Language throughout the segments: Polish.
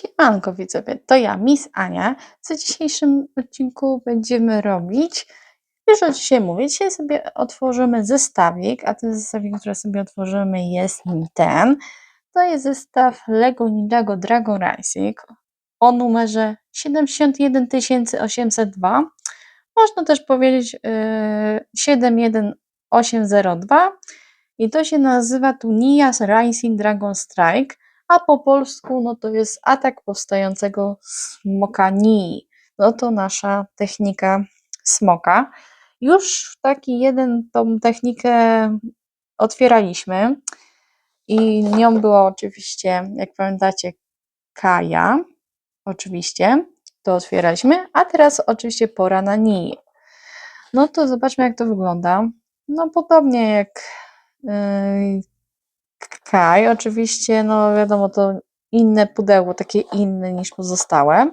Siemanko widzowie, to ja, Miss Ania. Co w dzisiejszym odcinku będziemy robić? Już o dzisiaj mówię. Dzisiaj sobie otworzymy zestawik, a ten zestawik, który sobie otworzymy jest ten. To jest zestaw LEGO Ninjago Dragon Racing o numerze 71802. Można też powiedzieć yy, 71802 i to się nazywa tu Nias Racing Dragon Strike a po polsku no to jest atak powstającego smoka Nii. No to nasza technika smoka. Już taki jeden tą technikę otwieraliśmy i nią była oczywiście, jak pamiętacie, Kaja. Oczywiście to otwieraliśmy, a teraz oczywiście pora na Nii. No to zobaczmy jak to wygląda. No podobnie jak yy, Kaj. Oczywiście, no wiadomo, to inne pudełko, takie inne niż pozostałe.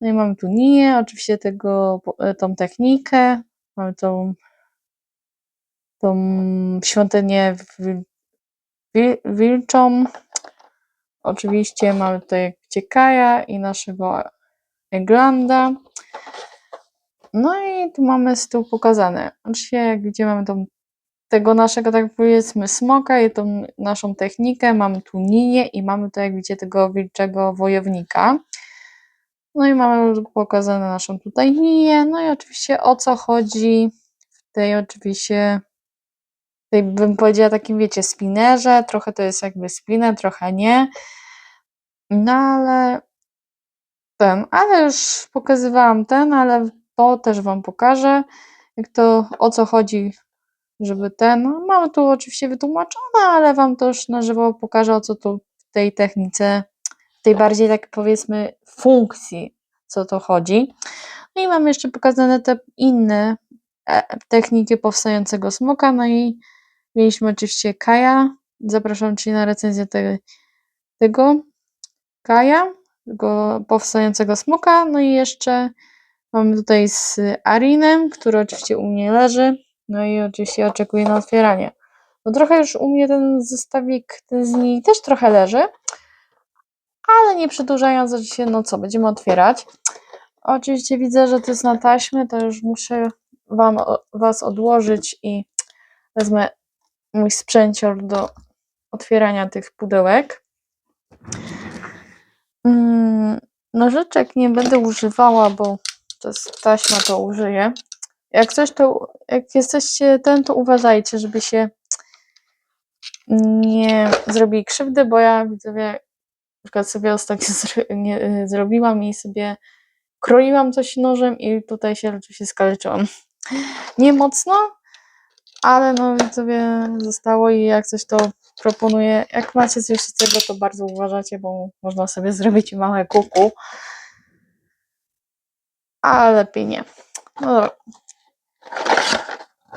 No i mamy tu Nię, oczywiście tego, e, tą technikę, mamy tą, tą świątynię wil, wil, wilczą. Oczywiście mamy tutaj Kaja i naszego Eglanda. No i tu mamy z tyłu pokazane. Oczywiście, gdzie mamy tą tego naszego, tak powiedzmy, smoka i tą naszą technikę. Mamy tu linię i mamy tu, jak widzicie, tego wilczego wojownika. No i mamy pokazane naszą tutaj linię. No i oczywiście o co chodzi w tej oczywiście, tej bym powiedziała takim, wiecie, spinnerze. Trochę to jest jakby spinner, trochę nie. No ale ten, ale już pokazywałam ten, ale to też Wam pokażę, jak to, o co chodzi żeby ten, no tu oczywiście wytłumaczone, ale Wam już na żywo pokażę, o co tu w tej technice, w tej bardziej tak powiedzmy funkcji, co to chodzi. No i mamy jeszcze pokazane te inne e, techniki powstającego smoka, no i mieliśmy oczywiście Kaja, zapraszam Cię na recenzję te, tego Kaja, tego powstającego smoka, no i jeszcze mamy tutaj z Arinem, który oczywiście u mnie leży, no i oczywiście oczekuję na otwieranie. No trochę już u mnie ten zestawik ten z niej też trochę leży, ale nie przedłużając oczywiście, no co, będziemy otwierać. Oczywiście widzę, że to jest na taśmę, to już muszę wam, Was odłożyć i wezmę mój sprzęcior do otwierania tych pudełek. Mm, nożyczek nie będę używała, bo to jest taśma, to użyję. Jak coś, to jak jesteście ten, to uważajcie, żeby się nie zrobili krzywdy, bo ja widzowie na przykład sobie ostatnio nie, zrobiłam i sobie kroiłam coś nożem i tutaj się oczywiście skaleczyłam. Nie mocno, ale no widzowie zostało i jak coś to proponuję. Jak macie coś tego, to bardzo uważacie, bo można sobie zrobić małe kuku. Ale lepiej nie. No dobra.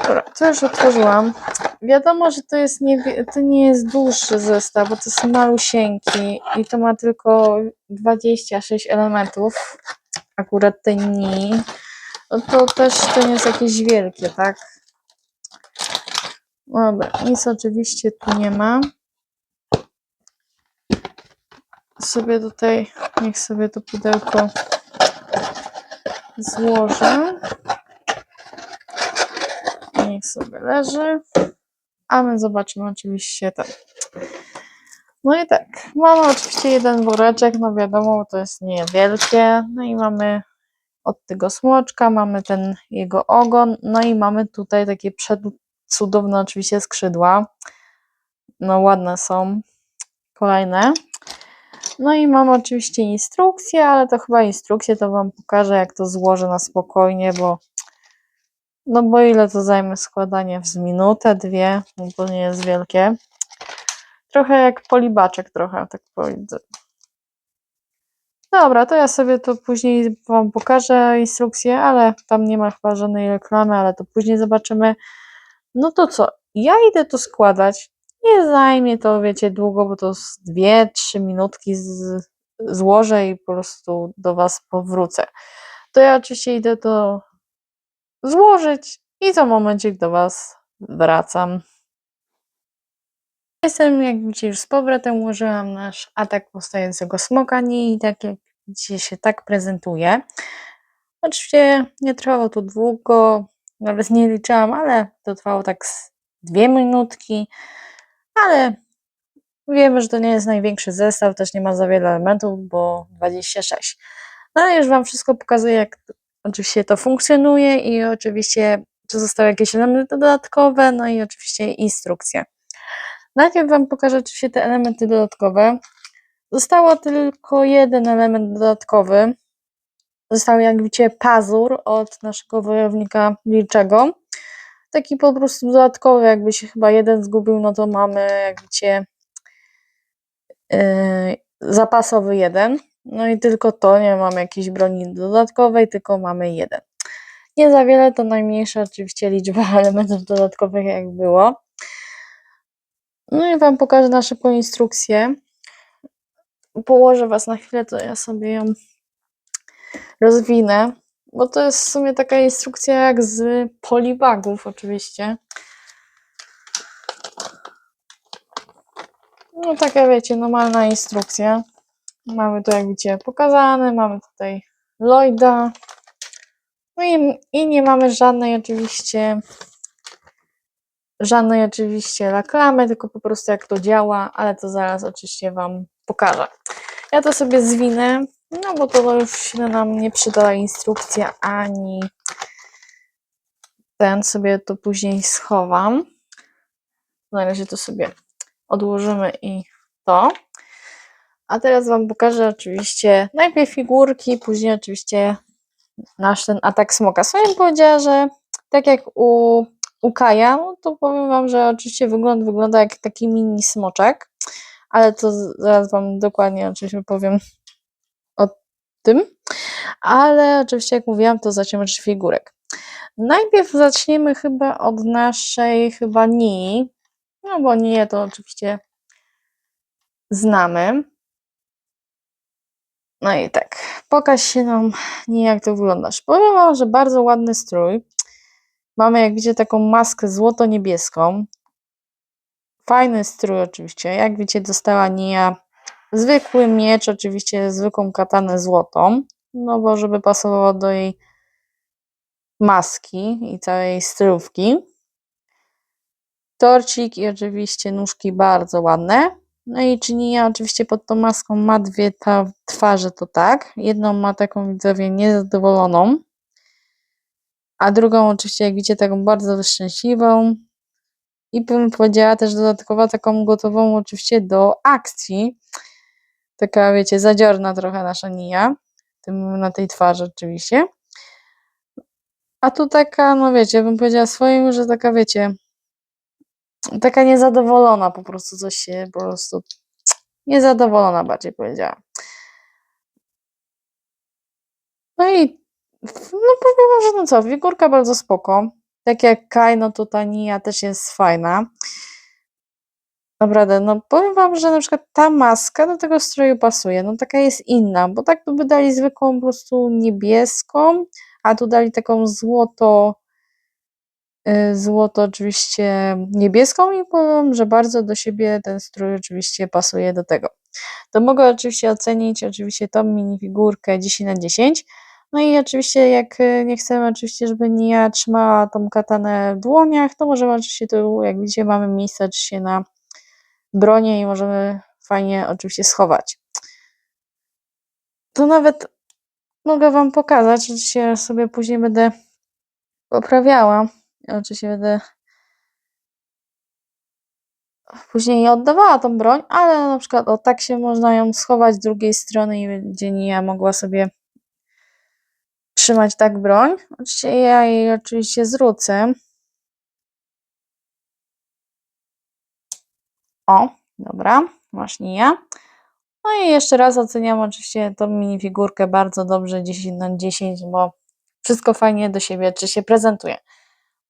Dobra, to już otworzyłam. Wiadomo, że to, jest nie, to nie jest dłuższy zestaw, bo to jest malusieńki i to ma tylko 26 elementów. Akurat te ni. No to też to nie jest jakieś wielkie, tak? Dobra, nic oczywiście tu nie ma. Sobie tutaj, niech sobie to pudełko złożę niech sobie leży. A my zobaczymy oczywiście ten. No i tak, mamy oczywiście jeden woreczek, no wiadomo, to jest niewielkie. No i mamy od tego smoczka, mamy ten jego ogon, no i mamy tutaj takie cudowne oczywiście skrzydła. No ładne są. Kolejne. No i mam oczywiście instrukcję, ale to chyba instrukcję to Wam pokażę, jak to złożę na spokojnie, bo no bo ile to zajmie składanie? Z minutę, dwie, no to nie jest wielkie. Trochę jak polibaczek trochę, tak powiedzę. Dobra, to ja sobie to później Wam pokażę instrukcję, ale tam nie ma chyba żadnej reklamy, ale to później zobaczymy. No to co? Ja idę to składać. Nie zajmie to, wiecie, długo, bo to z dwie, trzy minutki z, złożę i po prostu do Was powrócę. To ja oczywiście idę to złożyć i za momencik do Was wracam. Jestem, jak widzicie, już z powrotem ułożyłam nasz atak powstającego smoka i tak jak widzicie się tak prezentuje. Oczywiście nie trwało to długo, nawet nie liczyłam, ale to trwało tak dwie minutki, ale wiemy, że to nie jest największy zestaw, też nie ma za wiele elementów, bo 26. No ale już Wam wszystko pokazuję, jak oczywiście to funkcjonuje i oczywiście, czy zostały jakieś elementy dodatkowe, no i oczywiście instrukcje. Najpierw Wam pokażę oczywiście te elementy dodatkowe. Zostało tylko jeden element dodatkowy. Został, jak widzicie, pazur od naszego wojownika wilczego. Taki po prostu dodatkowy, jakby się chyba jeden zgubił, no to mamy, jak widzicie, yy, zapasowy jeden. No i tylko to, nie mamy jakiejś broni dodatkowej, tylko mamy jeden. Nie za wiele, to najmniejsza oczywiście liczba elementów dodatkowych, jak było. No i Wam pokażę na szybko instrukcję. Położę Was na chwilę, to ja sobie ją rozwinę, bo to jest w sumie taka instrukcja jak z polibagów oczywiście. No taka wiecie, normalna instrukcja. Mamy tu jak widzicie pokazane, mamy tutaj Lloyda. No i, i nie mamy żadnej oczywiście żadnej oczywiście reklamy, tylko po prostu jak to działa, ale to zaraz oczywiście Wam pokażę. Ja to sobie zwinę, no bo to już się nam nie przyda instrukcja ani ten sobie to później schowam. Na razie to sobie odłożymy i to. A teraz Wam pokażę oczywiście najpierw figurki, później oczywiście nasz ten atak smoka. Swoim powiedziała, że tak jak u, u Kaja, no to powiem Wam, że oczywiście wygląd wygląda jak taki mini smoczek, ale to zaraz Wam dokładnie oczywiście powiem o tym. Ale oczywiście, jak mówiłam, to zaczniemy od figurek. Najpierw zaczniemy chyba od naszej chyba Nii, no bo Niję to oczywiście znamy. No i tak, pokaż się nam, nie jak to wyglądasz. Powiem wam, że bardzo ładny strój. Mamy, jak widzicie, taką maskę złoto-niebieską. Fajny strój oczywiście. Jak widzicie, dostała Nia zwykły miecz, oczywiście zwykłą katanę złotą, no bo żeby pasowało do jej maski i całej stylówki. Torcik i oczywiście nóżki bardzo ładne. No i Czynia oczywiście pod tą maską ma dwie ta twarze, to tak. Jedną ma taką widzowie niezadowoloną, a drugą oczywiście, jak widzicie, taką bardzo szczęśliwą. I bym powiedziała też dodatkowo taką gotową oczywiście do akcji. Taka, wiecie, zadziorna trochę nasza Nia, tym, na tej twarzy oczywiście. A tu taka, no wiecie, bym powiedziała swoim, że taka, wiecie, taka niezadowolona po prostu, coś się po prostu niezadowolona bardziej powiedziała. No i no powiem, że no co, figurka bardzo spoko. Tak jak Kai, no to ta Nia też jest fajna. Naprawdę, no powiem wam, że na przykład ta maska do tego stroju pasuje, no taka jest inna, bo tak by dali zwykłą po prostu niebieską, a tu dali taką złoto, y, złoto oczywiście niebieską i powiem, że bardzo do siebie ten strój oczywiście pasuje do tego. To mogę oczywiście ocenić oczywiście tą minifigurkę 10 na 10. No i oczywiście jak y, nie chcemy oczywiście, żeby Nia trzymała tą katanę w dłoniach, to możemy oczywiście tu, jak widzicie, mamy miejsce oczywiście na bronię i możemy fajnie oczywiście schować. To nawet mogę Wam pokazać, oczywiście sobie później będę poprawiała. Oczywiście będę później oddawała tą broń, ale na przykład o tak się można ją schować z drugiej strony i będzie Nia mogła sobie trzymać tak broń. Oczywiście ja jej oczywiście zwrócę. O, dobra, masz Nia. No i jeszcze raz oceniam oczywiście tą minifigurkę bardzo dobrze, 10 na 10, bo wszystko fajnie do siebie czy się prezentuje.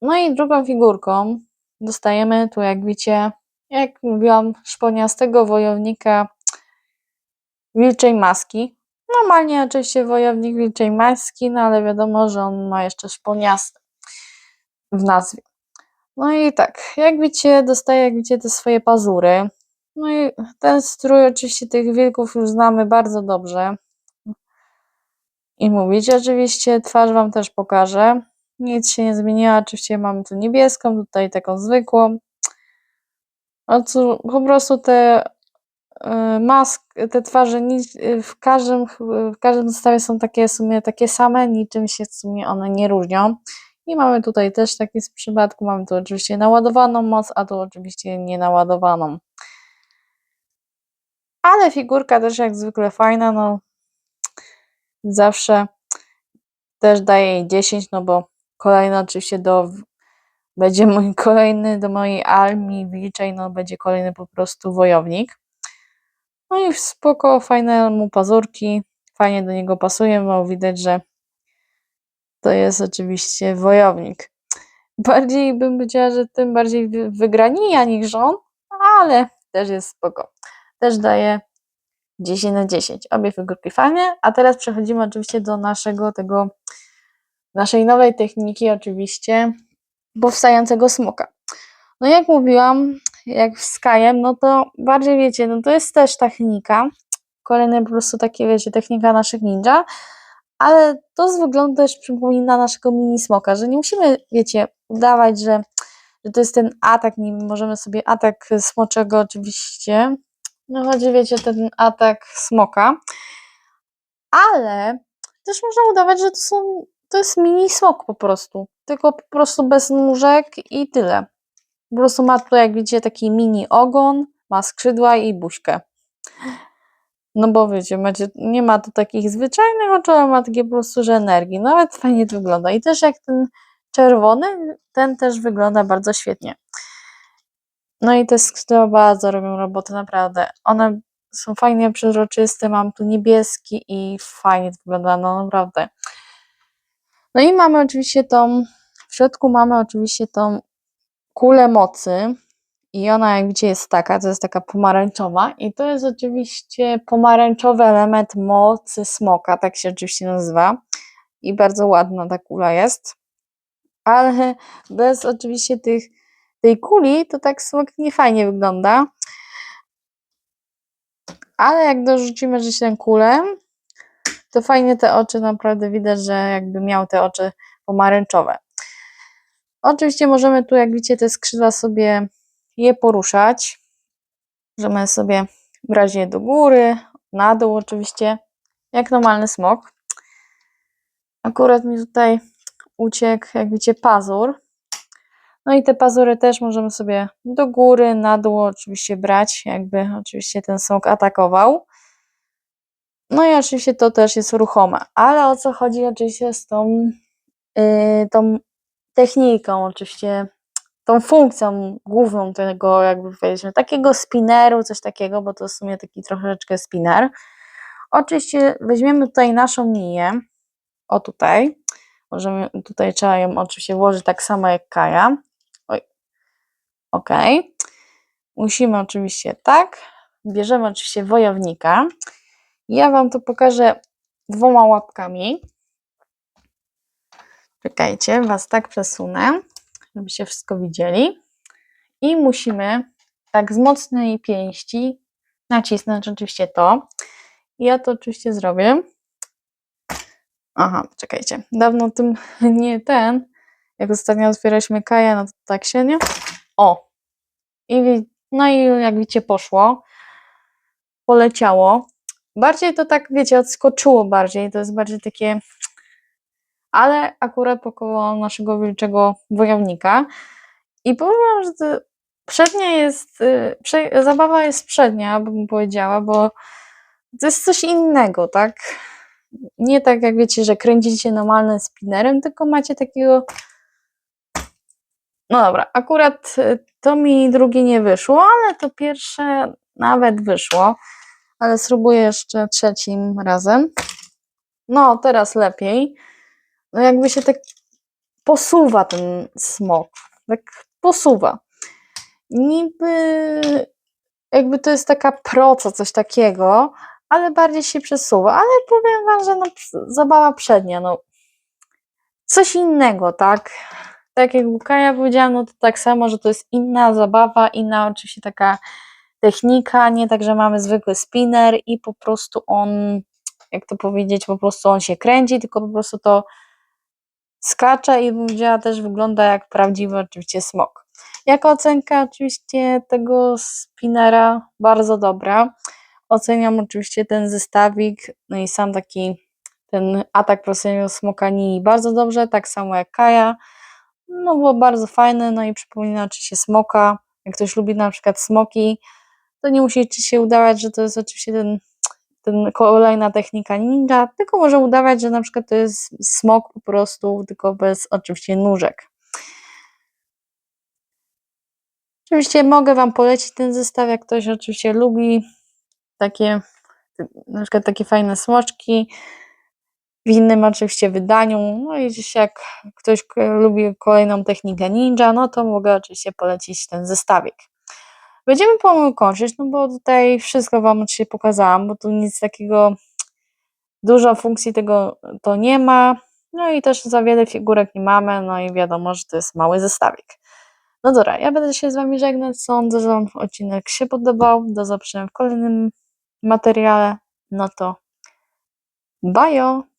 No i drugą figurką dostajemy tu, jak widzicie, jak mówiłam, szponiastego wojownika wilczej maski. Normalnie oczywiście wojownik wilczej maski, no ale wiadomo, że on ma jeszcze szponiasty w nazwie. No i tak, jak widzicie, dostaje, jak widzicie, te swoje pazury. No i ten strój oczywiście tych wilków już znamy bardzo dobrze. I mówić, oczywiście twarz Wam też pokażę. Nic się nie zmieniła, oczywiście mamy tu niebieską, tutaj taką zwykłą. A co, po prostu te y, mask, te twarze y, w każdym, w każdym zestawie są takie w sumie takie same, niczym się w sumie one nie różnią. I mamy tutaj też taki w przypadku, mamy tu oczywiście naładowaną moc, a tu oczywiście nienaładowaną. Ale figurka też jak zwykle fajna, no zawsze też daję jej 10, no bo kolejny oczywiście do będzie mój kolejny do mojej armii wilczej, no będzie kolejny po prostu wojownik. No i spoko, fajne mu pazurki, fajnie do niego pasuje, bo widać, że to jest oczywiście wojownik. Bardziej bym powiedziała, że tym bardziej wy- wygranija niż on, ale też jest spoko. Też daje 10 na 10. Obie figurki fajnie, a teraz przechodzimy oczywiście do naszego tego, naszej nowej techniki oczywiście, powstającego smoka. No jak mówiłam, jak w Skyem, no to bardziej wiecie, no to jest też technika, kolejne po prostu takie, wiecie, technika naszych ninja, ale to z wyglądu też przypomina naszego mini smoka, że nie musimy, wiecie, udawać, że, że to jest ten atak, nie możemy sobie atak smoczego oczywiście, no chodzi, wiecie, ten atak smoka, ale też można udawać, że to są, to jest mini smok po prostu, tylko po prostu bez nóżek i tyle. Po prostu ma tu, jak widzicie, taki mini ogon, ma skrzydła i buźkę. No bo wiecie, macie, nie ma tu takich zwyczajnych oczu, ale ma takie po prostu, że energii. Nawet fajnie to wygląda. I też jak ten czerwony, ten też wygląda bardzo świetnie. No i te skrzydła bardzo robią robotę, naprawdę. One są fajnie przezroczyste, mam tu niebieski i fajnie to wygląda, no naprawdę. No i mamy oczywiście tą, w środku mamy oczywiście tą kulę mocy i ona jak widzicie jest taka, to jest taka pomarańczowa i to jest oczywiście pomarańczowy element mocy smoka, tak się oczywiście nazywa i bardzo ładna ta kula jest, ale bez oczywiście tych, tej kuli to tak smok nie fajnie wygląda, ale jak dorzucimy gdzieś tę kulę, to fajnie te oczy, naprawdę widać, że jakby miał te oczy pomarańczowe. Oczywiście możemy tu, jak widzicie, te skrzydła sobie je poruszać. Możemy sobie brać je do góry, na dół oczywiście, jak normalny smok. Akurat mi tutaj uciekł, jak widzicie, pazur. No i te pazury też możemy sobie do góry, na dół oczywiście brać, jakby oczywiście ten smok atakował. No i oczywiście to też jest ruchome. Ale o co chodzi oczywiście z tą, yy, tą techniką, oczywiście tą funkcją główną tego, jakby powiedzieć, takiego spinneru, coś takiego, bo to w sumie taki troszeczkę spinner. Oczywiście weźmiemy tutaj naszą niję, o tutaj, możemy, tutaj trzeba ją oczywiście włożyć tak samo jak Kaja. Oj, ok. Musimy oczywiście tak, bierzemy oczywiście wojownika. Ja Wam to pokażę dwoma łapkami. Czekajcie, Was tak przesunę, żebyście wszystko widzieli. I musimy tak z mocnej pięści nacisnąć oczywiście to. Ja to oczywiście zrobię. Aha, czekajcie. Dawno tym nie ten. Jak ostatnio otwieraliśmy Kaja, no to tak się nie. O! I, no i jak widzicie, poszło. Poleciało. Bardziej to tak, wiecie, odskoczyło bardziej. To jest bardziej takie. Ale akurat około naszego wilczego wojownika. I powiem wam, że to przednia jest. y, Prze, zabawa jest przednia, bym powiedziała, bo to jest coś innego, tak? nie tak jak wiecie, że kręcicie normalnym spinnerem, tylko macie takiego. No dobra, akurat y, to mi drugie nie wyszło, ale to pierwsze nawet wyszło. Ale spróbuję jeszcze trzecim razem. No, teraz lepiej. No, jakby się tak posuwa ten smok. Tak posuwa. Niby jakby to jest taka proca, coś takiego, ale bardziej się przesuwa. Ale powiem wam, że no, zabawa przednia, no coś innego, tak? tak jak u Kaja powiedziałam, no to tak samo, że to jest inna zabawa, inna oczywiście taka technika, nie tak, że mamy zwykły spinner i po prostu on, jak to powiedzieć, po prostu on się kręci, tylko po prostu to skacze i bym powiedziała też wygląda jak prawdziwy oczywiście smok. Jako ocenka oczywiście tego spinnera bardzo dobra. Oceniam oczywiście ten zestawik, no i sam taki ten atak profesjonalnego smoka Nii bardzo dobrze, tak samo jak Kaja. No było bardzo fajne, no i przypomina oczywiście smoka. Jak ktoś lubi na przykład smoki, to nie musicie się udawać, że to jest oczywiście ten, ten kolejna technika ninja, tylko może udawać, że na przykład to jest smok po prostu, tylko bez oczywiście nóżek. Oczywiście mogę Wam polecić ten zestaw, jak ktoś oczywiście lubi takie, na przykład takie fajne smoczki, w innym oczywiście wydaniu, no i jak ktoś lubi kolejną technikę ninja, no to mogę oczywiście polecić ten zestawik. Będziemy pomału kończyć, no bo tutaj wszystko Wam oczywiście pokazałam, bo tu nic takiego, dużo funkcji tego to nie ma, no i też za wiele figurek nie mamy, no i wiadomo, że to jest mały zestawik. No dobra, ja będę się z Wami żegnać, sądzę, że Wam odcinek się podobał, do zobaczenia w kolejnym materiale, no to bajo!